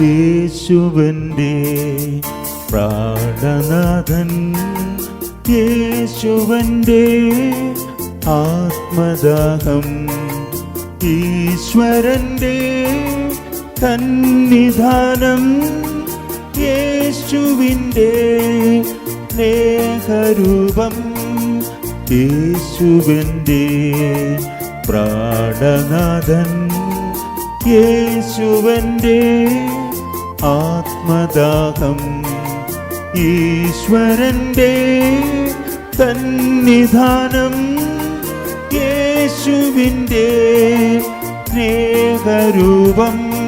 യേശുവന്റെ പ്രാണനാഥൻ യേശുവന്റെ ആത്മദാഹം ഈശ്വരന്റെ സന്നിധാനം യേശുവിന്റെ സ്നേഹരൂപം യേശുവിന്റെ പ്രാണനാഥൻ യേശുവന്റെ ആത്മദാഹം. ഈശ്വരന്റെ സന്നിധാനം. യേശുവിന്റെ സ്നേഹരൂപം.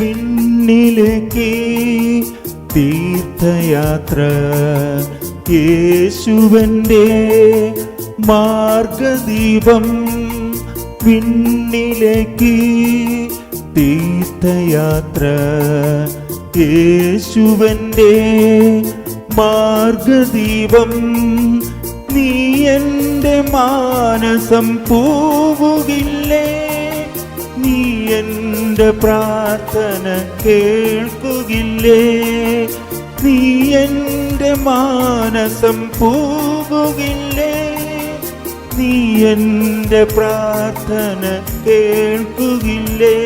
വിണ്ണിലേക്ക് തീർത്ഥയാത്ര. യേശുവന്റെ മാർഗദീപം പിന്നിലേക്ക് തീർത്ഥയാത്ര. യേശുവന്റെ മാർഗദീപം നീ എന്റെ മാനസം പോവുകില്ലേ? എന്റെ പ്രാർത്ഥന കേൾക്കുകില്ലേ? നീ എന്റെ മാനസം പോകുകില്ലേ? നീ എന്റെ പ്രാർത്ഥന കേൾക്കുകില്ലേ?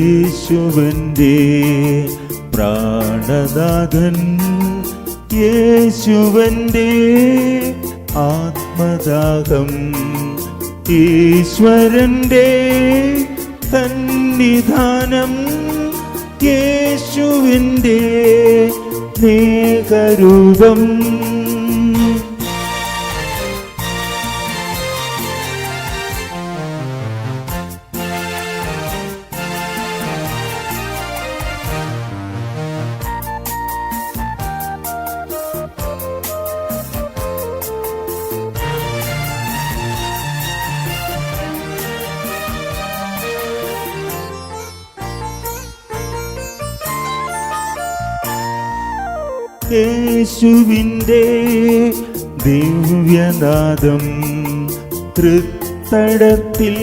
യേശുവന്റെ പ്രാണനാഥൻ യേശുവന്റെ ആത്മദാഹം ഈശ്വരന്റെ സന്നിധാനം യേശുവിന്റെ സ്നേഹരൂപം. യേശുവിന്റെ ദിവ്യനാദം തൃത്തടത്തിൽ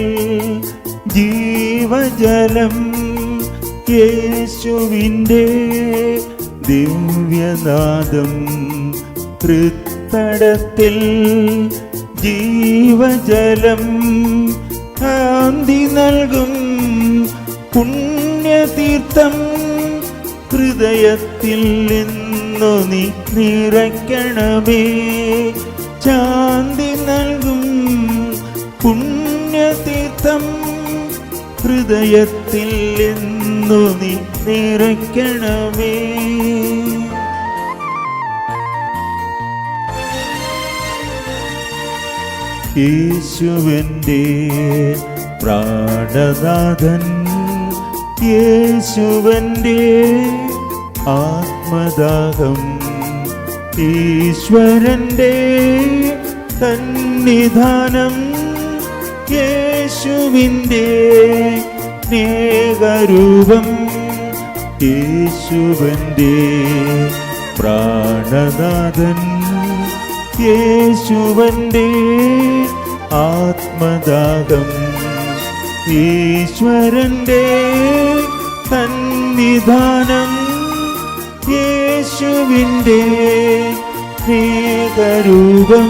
ജീവജലം യേശുവിന്റെ ദിവ്യനാദം തൃത്തടത്തിൽ ജീവജലം കാന്തി നൽകും പുണ്യതീർത്ഥം ഹൃദയത്തിൽ നിന്നു നീ നിറയ്ക്കണമേ. ശാന്തി നൽകും പുണ്യതീർത്ഥം ഹൃദയത്തിൽ നിന്നു നീ നിറയ്ക്കണമേ. യേശുവന്റെ പ്രാണനാഥൻ യേശുവന്റെ ആത്മദാഹം ഈശ്വരന്റെ സന്നിധാനം യേശുവിന്റെ സ്നേഹരൂപം യേശുവന്റെ പ്രാണനാഥൻ യേശുവന്റെ ആത്മദാഹം ഈശ്വരന്റെ സന്നിധാനം യേശുവിന്റെ സ്നേഹരൂപം.